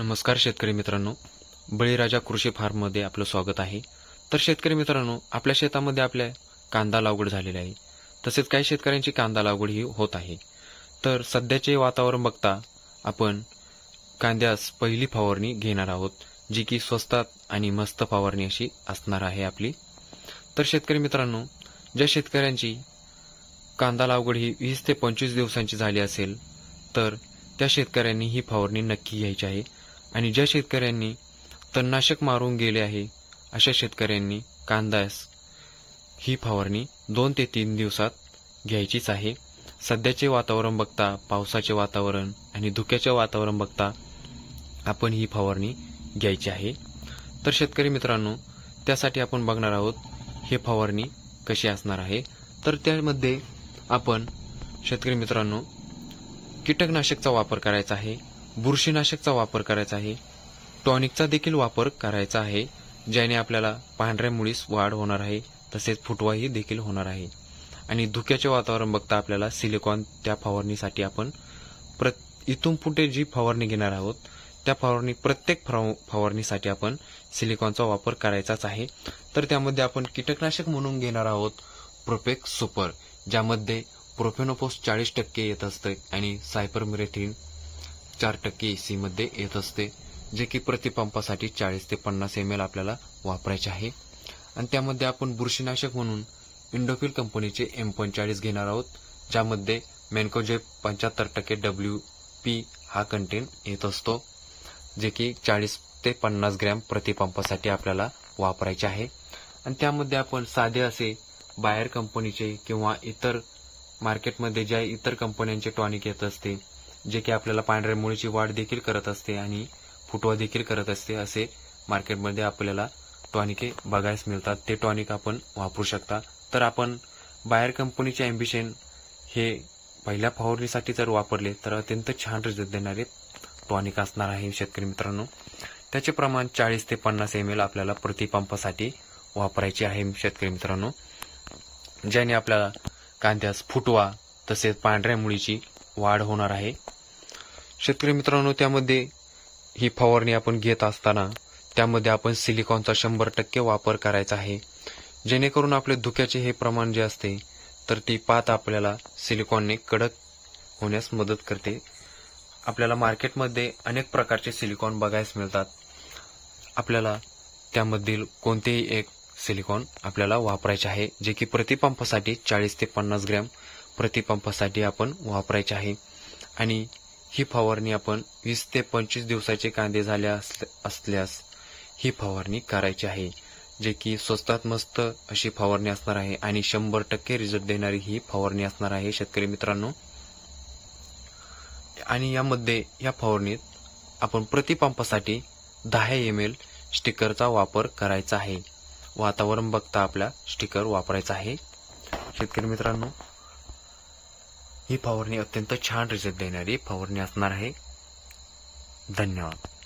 नमस्कार शेतकरी मित्रांनो. बळीराजा कृषी फार्ममध्ये आपलं स्वागत आहे. तर शेतकरी मित्रांनो आपल्या शेतामध्ये आपल्या कांदा लागवड झालेली आहे. तसेच काही शेतकऱ्यांची कांदा लागवड ही होत आहे. तर सध्याचे वातावरण बघता आपण कांद्यास पहिली फवारणी घेणार आहोत जी की स्वस्तात आणि मस्त फवारणी अशी असणार आहे आपली. तर शेतकरी मित्रांनो ज्या शेतकऱ्यांची कांदा लागवड ही वीस ते पंचवीस दिवसांची झाली असेल तर त्या शेतकऱ्यांनी ही फवारणी नक्की घ्यायची आहे. आणि ज्या शेतकऱ्यांनी तणनाशक मारून गेले आहे अशा शेतकऱ्यांनी कांदास ही फवारणी दोन ते तीन दिवसात घ्यायचीच आहे. सध्याचे वातावरण बघता पावसाचे वातावरण आणि धुक्याचे वातावरण बघता आपण ही फवारणी घ्यायची आहे. तर शेतकरी मित्रांनो त्यासाठी आपण बघणार आहोत हे फवारणी कशी असणार आहे. तर त्यामध्ये आपण शेतकरी मित्रांनो कीटकनाशकचा वापर करायचा आहे. बुरशीनाशकचा वापर करायचा आहे. टॉनिकचा देखील वापर करायचा आहे ज्याने आपल्याला पांढऱ्या मुळीस वाढ होणार आहे तसेच फुटवाही देखील होणार आहे. आणि धुक्याचे वातावरण बघता आपल्याला सिलिकॉन त्या फवारणीसाठी आपण प्र इथून पुढे जी फवारणी घेणार आहोत त्या फवारणी प्रत्येक फवारणीसाठी आपण सिलिकॉनचा वापर करायचाच आहे. तर त्यामध्ये आपण कीटकनाशक म्हणून घेणार आहोत प्रोपेक सुपर ज्यामध्ये प्रोफेनोपोस चाळीस टक्के येत असते आणि सायपरमिरेथिन चार टक्के सी मध्ये येत असते जे की प्रतिपंपासाठी चाळीस ते पन्नास एम एल आपल्याला वापरायचे आहे. आणि त्यामध्ये आपण बुरशीनाशक म्हणून इंडोफिल कंपनीचे एम पंचेचाळीस घेणार आहोत ज्यामध्ये मेनकोजे पंच्याहत्तर टक्के डब्ल्यू पी हा कंटेंट येत असतो जे की चाळीस ते पन्नास ग्रॅम प्रतिपंपासाठी आपल्याला वापरायचे आहे. आणि त्यामध्ये आपण साधे असे बायर कंपनीचे किंवा इतर मार्केटमध्ये ज्या इतर कंपन्यांचे टॉनिक येत असते जे की आपल्याला पांढऱ्या मुळीची वाढ देखील करत असते आणि फुटवा देखील करत असते असे मार्केटमध्ये आपल्याला टॉनिके बघायला मिळतात. ते टॉनिक आपण वापरू शकता. तर आपण बायर कंपनीचे ॲम्बिशन हे पहिल्या फवारणीसाठी जर वापरले तर अत्यंत छान रिझल्ट देणारे टॉनिक असणार आहे शेतकरी मित्रांनो. त्याचे प्रमाण चाळीस ते पन्नास एम एल आपल्याला प्रतिपंपासाठी वापरायचे आहे शेतकरी मित्रांनो. ज्याने आपल्याला कांद्यास फुटवा तसेच पांढऱ्या मुळीची वाढ होणार आहे. शेतकरी मित्रांनो त्यामध्ये ही फवारणी आपण घेत असताना त्यामध्ये आपण सिलिकॉनचा शंभर टक्के वापर करायचा आहे. जेणेकरून आपले धुक्याचे हे प्रमाण जे असते तर ती पात आपल्याला सिलिकॉनने कडक होण्यास मदत करते. आपल्याला मार्केटमध्ये अनेक प्रकारचे सिलिकॉन बघायला मिळतात. आपल्याला त्यामधील कोणतेही एक सिलिकॉन आपल्याला वापरायचे आहे जे की प्रतिपंपासाठी चाळीस ते पन्नास ग्रॅम प्रतिपंपासाठी आपण वापरायचे आहे. आणि ही फवारणी आपण वीस ते पंचवीस दिवसाचे कांदे झाले असल्यास ही फवारणी करायची आहे जे की स्वस्तात मस्त अशी फवारणी असणार आहे आणि शंभर टक्के रिझल्ट देणारी ही फवारणी असणार आहे शेतकरी मित्रांनो. आणि यामध्ये या फवारणीत आपण प्रतिपंपासाठी दहा एम एल स्टिकरचा वापर करायचा आहे. वातावरण बघता आपला स्टिकर वापरायचा आहे. शेतकरी मित्रांनो ही फवारणी अत्यंत छान रिझल्ट देणारी फवारणी असणार आहे. धन्यवाद.